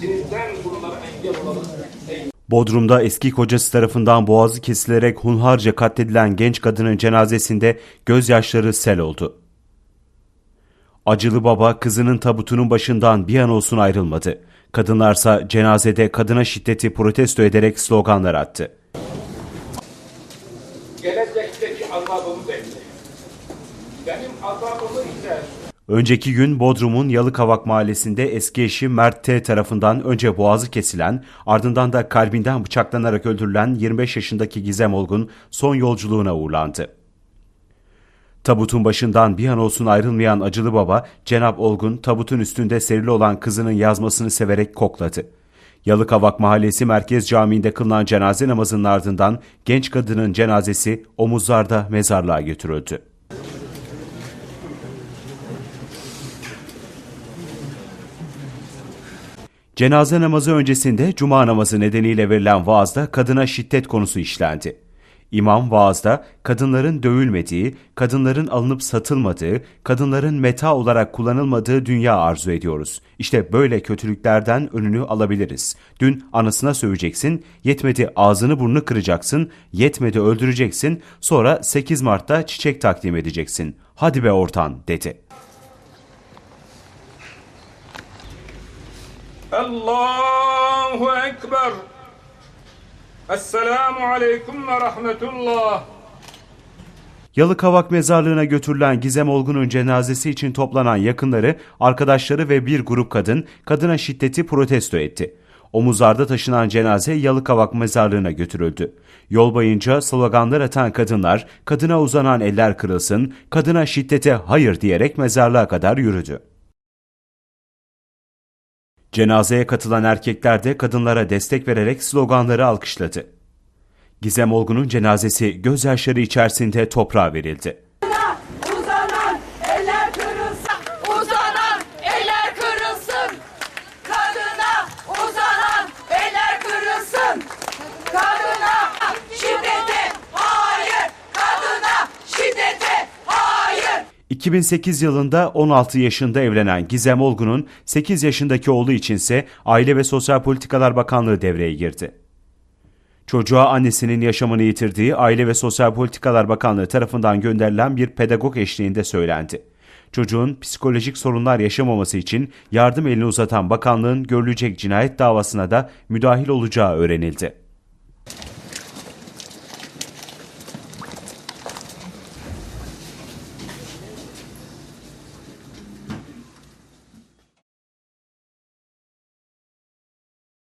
Sizden bunlara engel olalım. Bodrum'da eski kocası tarafından boğazı kesilerek hunharca katledilen genç kadının cenazesinde gözyaşları sel oldu. Acılı baba kızının tabutunun başından bir an olsun ayrılmadı. Kadınlarsa cenazede kadına şiddeti protesto ederek sloganlar attı. gelecekteki azabımı bekle. Benim azabımı ise Önceki gün Bodrum'un Yalıkavak mahallesinde eski eşi Mert T tarafından önce boğazı kesilen, ardından da kalbinden bıçaklanarak öldürülen 25 yaşındaki Gizem Olgun son yolculuğuna uğurlandı. Tabutun başından bir an olsun ayrılmayan acılı baba, Cenap Olgun tabutun üstünde serili olan kızının yazmasını severek kokladı. Yalıkavak Mahallesi Merkez Camii'nde kılınan cenaze namazının ardından genç kadının cenazesi omuzlarda mezarlığa götürüldü. Cenaze namazı öncesinde cuma namazı nedeniyle verilen vaazda kadına şiddet konusu işlendi. İmam vaazda kadınların dövülmediği, kadınların alınıp satılmadığı, kadınların meta olarak kullanılmadığı dünya arzu ediyoruz. İşte böyle kötülüklerden önünü alabiliriz. Dün anasına söveceksin, yetmedi ağzını burnunu kıracaksın, yetmedi öldüreceksin, sonra 8 Mart'ta çiçek takdim edeceksin. Hadi be ortan dedi. Allahu Ekber. Esselamu Aleyküm ve Rahmetullah. Yalıkavak mezarlığına götürülen Gizem Olgun'un cenazesi için toplanan yakınları, arkadaşları ve bir grup kadın kadına şiddeti protesto etti. Omuzlarda taşınan cenaze Yalıkavak mezarlığına götürüldü. Yol boyunca sloganlar atan kadınlar, kadına uzanan eller kırılsın, kadına şiddete hayır diyerek mezarlığa kadar yürüdü. Cenazeye katılan erkekler de kadınlara destek vererek sloganları alkışladı. Gizem Olgun'un cenazesi gözyaşları içerisinde toprağa verildi. Uzanan eller kırılsın. Uzanan eller kırılsın. Kadına uzanan eller kırılsın. Kadına şiddete hayır. Kadına şiddete hayır. 2008 yılında 16 yaşında evlenen Gizem Olgun'un 8 yaşındaki oğlu içinse Aile ve Sosyal Politikalar Bakanlığı devreye girdi. Çocuğa annesinin yaşamını yitirdiği Aile ve Sosyal Politikalar Bakanlığı tarafından gönderilen bir pedagog eşliğinde söylendi. Çocuğun psikolojik sorunlar yaşamaması için yardım elini uzatan bakanlığın görülecek cinayet davasına da müdahil olacağı öğrenildi.